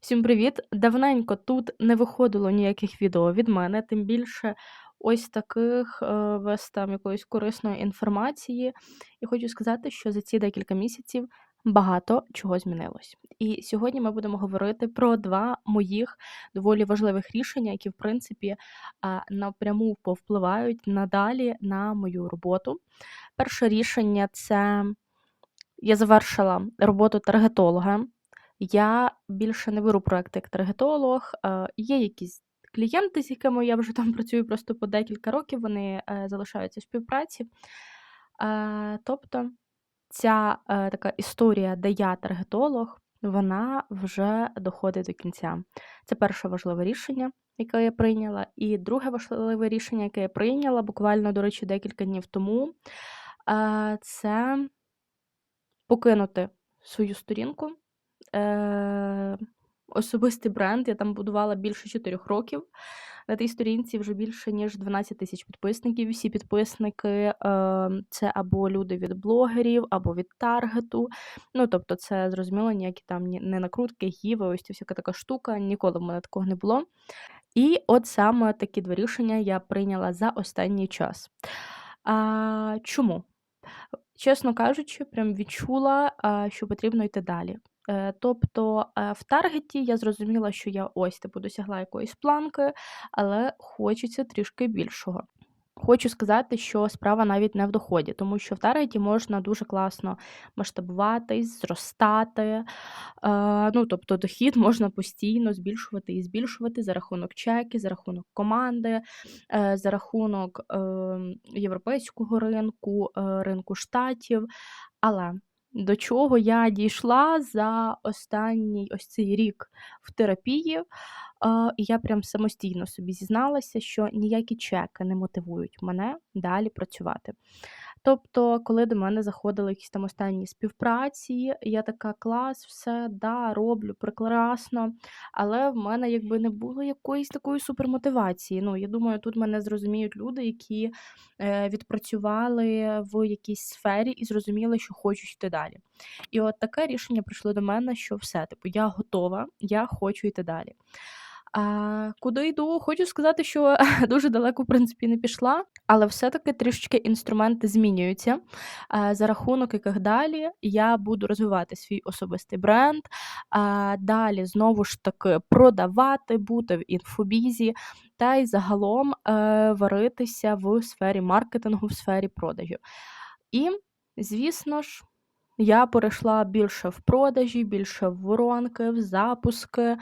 Всім привіт! Давненько тут не виходило ніяких відео від мене, тим більше ось таких е, без там якоїсь корисної інформації. І хочу сказати, що за ці декілька місяців багато чого змінилось. І сьогодні ми будемо говорити про два моїх доволі важливих рішення, які, в принципі, напряму повпливають надалі на мою роботу. Перше рішення це я завершила роботу таргетолога. Я більше не беру проекти як таргетолог. Е, Є якісь клієнти, з якими я вже там працюю просто по декілька років, вони е, залишаються в співпраці. Е, Тобто ця така історія, де я таргетолог, вона вже доходить до кінця. Це перше важливе рішення, яке я прийняла. І друге важливе рішення, яке я прийняла буквально, до речі, декілька днів тому, це покинути свою сторінку. Е, Особистий бренд. Я там будувала більше 4 років. На тій сторінці вже більше ніж 12 тисяч підписників. Всі підписники е, це або люди від блогерів, або від таргету. Ну, тобто, це зрозуміло, ніякі там не накрутки, гіви, ось ця всяка така штука. Ніколи в мене такого не було. І от саме такі два рішення я прийняла за останній час. А, чому? Чесно кажучи, прям відчула, що потрібно йти далі. Е, Тобто е, в таргеті я зрозуміла, що я ось типу досягла якоїсь планки, але хочеться трішки більшого. Хочу сказати, що справа навіть не в доході, тому що в таргеті можна дуже класно масштабуватись, зростати. Е, ну, тобто дохід можна постійно збільшувати і збільшувати за рахунок чеки, за рахунок команди, за рахунок е, європейського ринку, ринку штатів. Але до чого я дійшла за останній ось цей рік в терапії, і я прям самостійно собі зізналася, що ніякі чеки не мотивують мене далі працювати. Тобто, коли до мене заходили якісь там останні співпраці, я така клас, все, да, роблю прекрасно, але в мене якби не було якоїсь такої супермотивації. Ну, я думаю, тут мене зрозуміють люди, які е, відпрацювали в якійсь сфері і зрозуміли, що хочуть йти далі. І от таке рішення прийшло до мене, що все, типу, я готова, я хочу йти далі. А, куди йду? Хочу сказати, що дуже далеко, в принципі, не пішла, але все-таки трішечки інструменти змінюються, а, за рахунок яких далі я буду розвивати свій особистий бренд, а, далі знову ж таки продавати, бути в інфобізі та й загалом е, варитися в сфері маркетингу, в сфері продажів. І, звісно ж, я перейшла більше в продажі, більше в воронки, в запуски.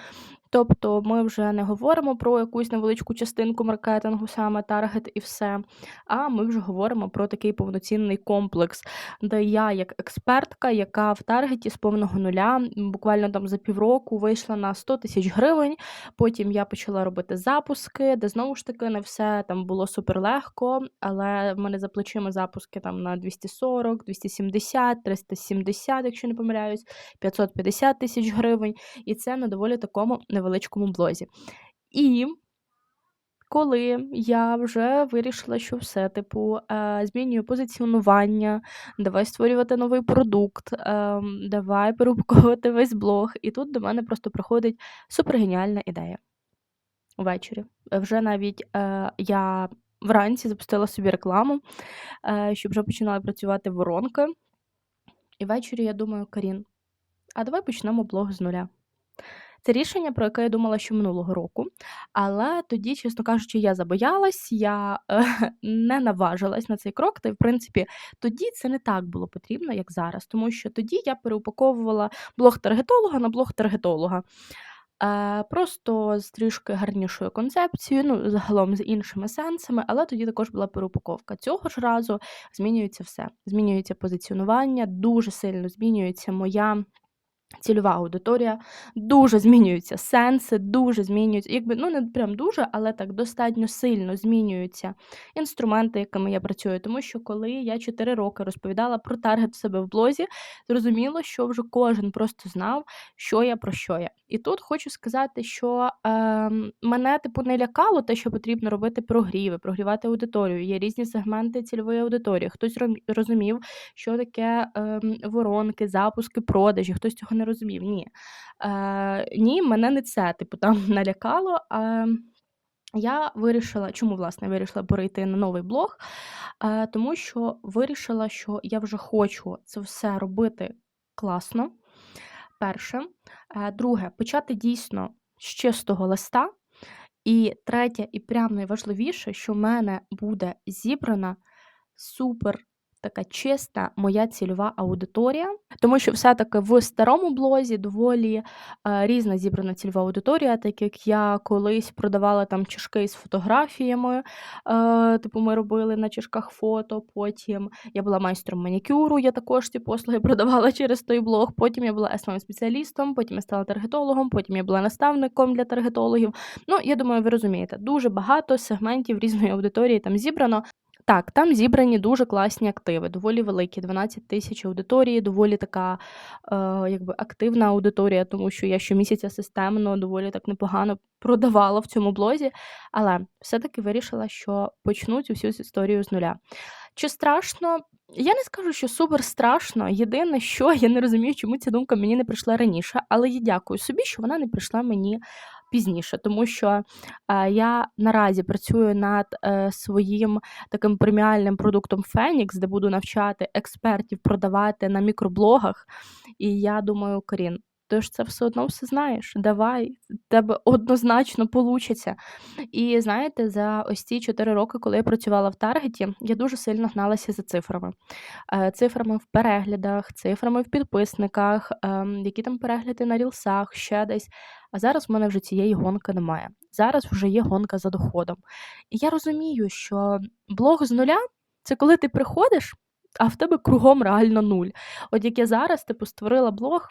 Тобто ми вже не говоримо про якусь невеличку частинку маркетингу, саме таргет і все. А ми вже говоримо про такий повноцінний комплекс, де я, як експертка, яка в таргеті з повного нуля, буквально там за півроку вийшла на 100 тисяч гривень. Потім я почала робити запуски, де знову ж таки не все там було суперлегко, але в мене за плечима запуски там на 240, 270, 370, якщо не помиляюсь, 550 тисяч гривень. І це на доволі такому невеличкому блозі. І коли я вже вирішила, що все, типу, е, змінюю позиціонування, давай створювати новий продукт, е, давай переупаковувати весь блог. І тут до мене просто приходить супергеніальна ідея. Ввечері. Вже навіть е, я вранці запустила собі рекламу, щоб вже починали працювати воронки. І ввечері я думаю, Карін, а давай почнемо блог з нуля. Це рішення, про яке я думала ще минулого року, але тоді, чесно кажучи, я забоялась, я е, не наважилась на цей крок. Та й в принципі тоді це не так було потрібно, як зараз, тому що тоді я переупаковувала блог таргетолога на блог таргетолога. Е, просто з трішки гарнішою концепцією, ну, загалом з іншими сенсами, але тоді також була переупаковка. Цього ж разу змінюється все. Змінюється позиціонування, дуже сильно змінюється моя цільова аудиторія, дуже змінюються сенси, дуже змінюються, якби ну не прям дуже, але так достатньо сильно змінюються інструменти, якими я працюю. Тому що коли я 4 роки розповідала про таргет в себе в блозі, зрозуміло, що вже кожен просто знав, що я про що я. І тут хочу сказати, що е, мене типу не лякало те, що потрібно робити прогріви, прогрівати аудиторію. Є різні сегменти цільової аудиторії. Хтось розумів, що таке е, воронки, запуски, продажі, хтось цього не розумів. Ні. Е, Ні, мене не це, типу, там налякало. А я вирішила, чому, власне, вирішила перейти на новий блог, Е, тому що вирішила, що я вже хочу це все робити класно. Перше. Е, Друге, почати дійсно з чистого листа. І третє, і прям найважливіше, що в мене буде зібрана супер така чиста моя цільова аудиторія, тому що все-таки в старому блозі доволі е, різна зібрана цільова аудиторія, так як я колись продавала там чашки з фотографіями, е, типу ми робили на чашках фото, потім я була майстром манікюру, я також ці послуги продавала через той блог, потім я була SMM спеціалістом, потім я стала таргетологом, потім я була наставником для таргетологів. Ну, я думаю, ви розумієте, дуже багато сегментів різної аудиторії там зібрано. Так, там зібрані дуже класні активи, доволі великі, 12 тисяч аудиторії, доволі така е, якби активна аудиторія, тому що я щомісяця системно доволі так непогано продавала в цьому блозі, але все-таки вирішила, що почну цю всю історію з нуля. Чи страшно? Я не скажу, що супер страшно. Єдине, що я не розумію, чому ця думка мені не прийшла раніше, але я дякую собі, що вона не прийшла мені пізніше, тому що е, я наразі працюю над е, своїм таким преміальним продуктом Фенікс, де буду навчати експертів продавати на мікроблогах. І я думаю, Карін, ти ж це все одно все знаєш. Давай, тебе однозначно получиться. І знаєте, за ось ці 4 роки, коли я працювала в Таргеті, я дуже сильно гналася за цифрами. Е, Цифрами в переглядах, цифрами в підписниках, ем, які там перегляди на рілсах, ще десь. А зараз в мене вже цієї гонки немає. Зараз вже є гонка за доходом. І я розумію, що блог з нуля це коли ти приходиш, а в тебе кругом реально нуль. От як я зараз типу створила блог.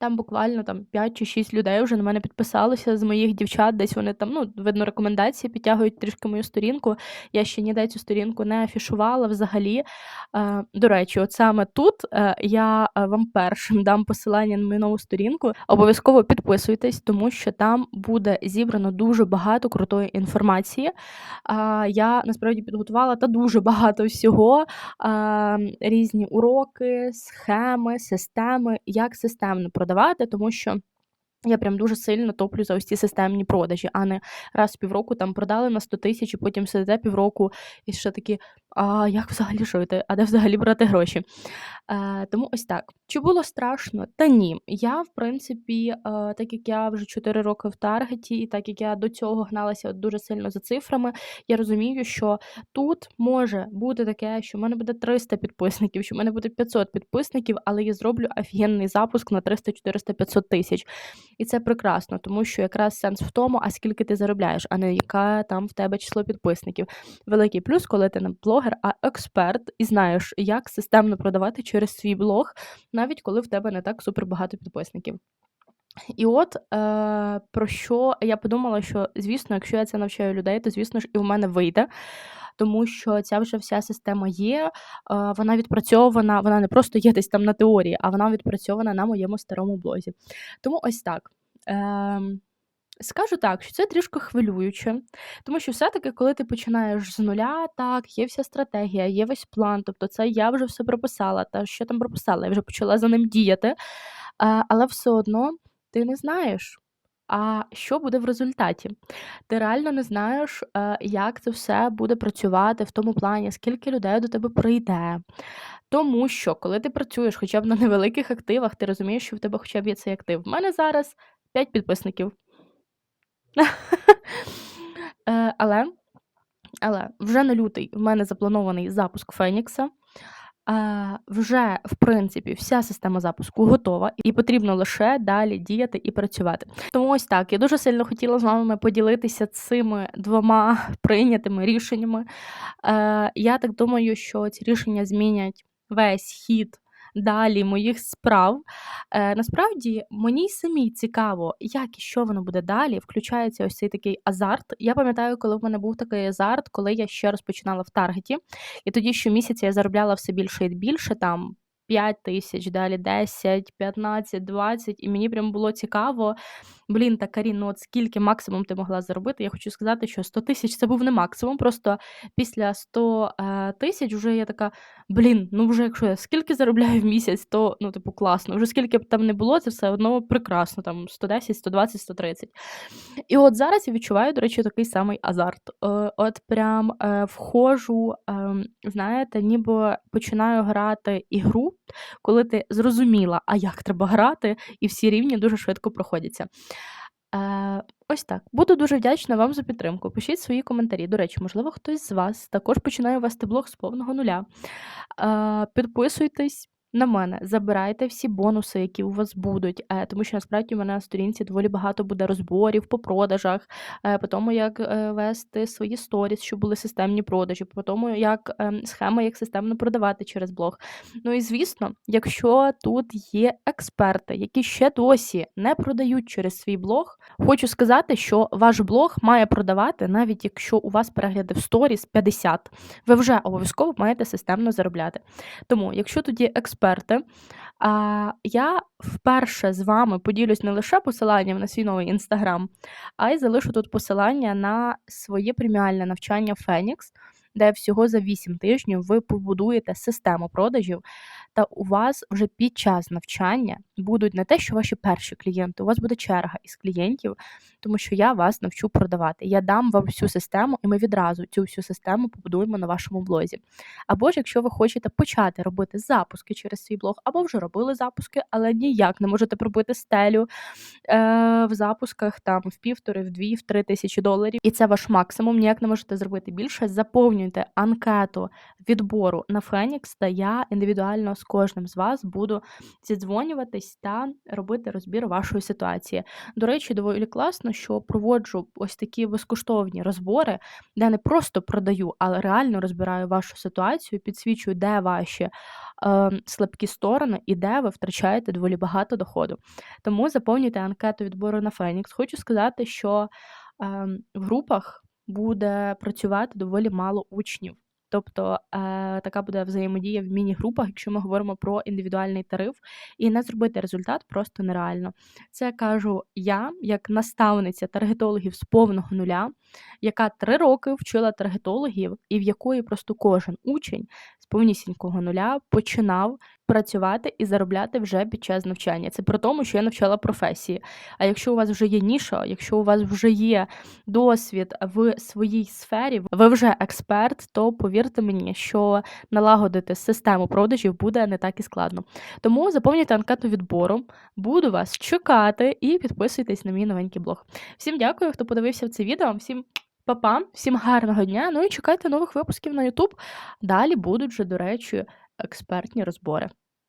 Там буквально там 5 чи 6 людей вже на мене підписалося з моїх дівчат. Десь вони там, ну, видно, рекомендації підтягують трішки мою сторінку. Я ще ніде цю сторінку не афішувала взагалі. Е, До речі, от саме тут е, я е, вам першим дам посилання на мою нову сторінку. Обов'язково підписуйтесь, тому що там буде зібрано дуже багато крутої інформації. Я насправді підготувала та дуже багато всього, різні уроки, схеми, системи, як системно продавати, тому що я прям дуже сильно топлю за ось ці системні продажі, а не раз в півроку там продали на 100 тисяч, і потім сидите півроку і ще такі, а як взагалі жити, а де взагалі брати гроші? Е, Тому ось так. Чи було страшно? Та ні. Я, в принципі, е, так як я вже 4 роки в таргеті, і так як я до цього гналася дуже сильно за цифрами, я розумію, що тут може бути таке, що в мене буде 300 підписників, що в мене буде 500 підписників, але я зроблю офігенний запуск на 300, 400, 500 тисяч. І це прекрасно, тому що якраз сенс в тому, а скільки ти заробляєш, а не яке там в тебе число підписників. Великий плюс, коли ти не блогер, а експерт, і знаєш, як системно продавати через свій блог, навіть коли в тебе не так супер багато підписників. І от е, про що я подумала, що звісно, якщо я це навчаю людей, то звісно ж і в мене вийде. Тому що ця вже вся система є, е, вона відпрацьована, вона не просто є десь там на теорії, а вона відпрацьована на моєму старому блозі. Тому ось так. Е, Скажу так, що це трішки хвилююче, тому що все-таки, коли ти починаєш з нуля, так, є вся стратегія, є весь план, тобто це я вже все прописала, та що там прописала, я вже почала за ним діяти, але все одно ти не знаєш, а що буде в результаті. Ти реально не знаєш, е, як це все буде працювати в тому плані, скільки людей до тебе прийде. Тому що, коли ти працюєш хоча б на невеликих активах, ти розумієш, що в тебе хоча б є цей актив. В мене зараз 5 підписників. Е, але але вже на лютий в мене запланований запуск Фенікса. Е, вже, в принципі, вся система запуску готова, і потрібно лише далі діяти і працювати. Тому ось так. Я дуже сильно хотіла з вами поділитися цими двома прийнятими рішеннями. Е, Я так думаю, що ці рішення змінять весь хід далі моїх справ. Е, Насправді мені самій цікаво, як і що воно буде далі. Включається ось цей такий азарт. Я пам'ятаю, коли в мене був такий азарт, коли я ще розпочинала в таргеті, і тоді щомісяця я заробляла все більше і більше там. 5 тисяч, далі 10, 15, 20, і мені прям було цікаво. Блін, та Карін, ну от скільки максимум ти могла заробити? Я хочу сказати, що 100 тисяч це був не максимум. Просто після 100 е, тисяч вже я така, блін, ну вже якщо я скільки заробляю в місяць, то ну, типу, класно. Вже скільки б там не було, це все одно прекрасно. Там 110, 120, 130. І от зараз я відчуваю, до речі, такий самий азарт. Е, От прям е, входжу, е, знаєте, ніби починаю грати ігру, коли ти зрозуміла, а як треба грати, і всі рівні дуже швидко проходяться. Е, ось так. Буду дуже вдячна вам за підтримку. Пишіть свої коментарі. До речі, можливо, хтось з вас також починає вести блог з повного нуля. Е, підписуйтесь на мене, забирайте всі бонуси, які у вас будуть, е, тому що насправді у мене на сторінці доволі багато буде розборів по продажах, е, по тому, як е, вести свої сторіс, щоб були системні продажі, по тому, як ем, схема, як системно продавати через блог. Ну і звісно, якщо тут є експерти, які ще досі не продають через свій блог, хочу сказати, що ваш блог має продавати, навіть якщо у вас перегляди в сторіс 50, ви вже обов'язково маєте системно заробляти. Тому, якщо тут є експерти, я вперше з вами поділюсь не лише посиланням на свій новий інстаграм, а й залишу тут посилання на своє преміальне навчання Фенікс, де всього за 8 тижнів ви побудуєте систему продажів, та у вас вже під час навчання будуть не те, що ваші перші клієнти, у вас буде черга із клієнтів, тому що я вас навчу продавати. Я дам вам всю систему, і ми відразу цю всю систему побудуємо на вашому блозі. Або ж, якщо ви хочете почати робити запуски через свій блог, або вже робили запуски, але ніяк не можете пробити стелю е, в запусках там в півтори, в дві, в три тисячі доларів, і це ваш максимум. Ніяк не можете зробити більше. Заповнюйте анкету відбору на Фенікс, та я індивідуально з кожним з вас буду зідзвонюватись та робити розбір вашої ситуації. До речі, доволі класно, що проводжу ось такі безкоштовні розбори, де не просто продаю, але реально розбираю вашу ситуацію, підсвічую, де ваші е, слабкі сторони і де ви втрачаєте доволі багато доходу. Тому заповнюйте анкету відбору на Фенікс. Хочу сказати, що е, в групах буде працювати доволі мало учнів. Тобто е, така буде взаємодія в міні-групах, якщо ми говоримо про індивідуальний тариф, і не зробити результат просто нереально. Це кажу я, як наставниця таргетологів з повного нуля, яка три роки вчила таргетологів, і в якої просто кожен учень з повнісінького нуля починав працювати і заробляти вже під час навчання. Це про тому, що я навчала професії. А якщо у вас вже є ніша, якщо у вас вже є досвід в своїй сфері, ви вже експерт, то повірте мені, що налагодити систему продажів буде не так і складно. Тому заповнюйте анкету відбору, буду вас чекати і підписуйтесь на мій новенький блог. Всім дякую, хто подивився це відео. Всім па-па, всім гарного дня. Ну і чекайте нових випусків на YouTube. Далі будуть вже, до речі, експертні розбори.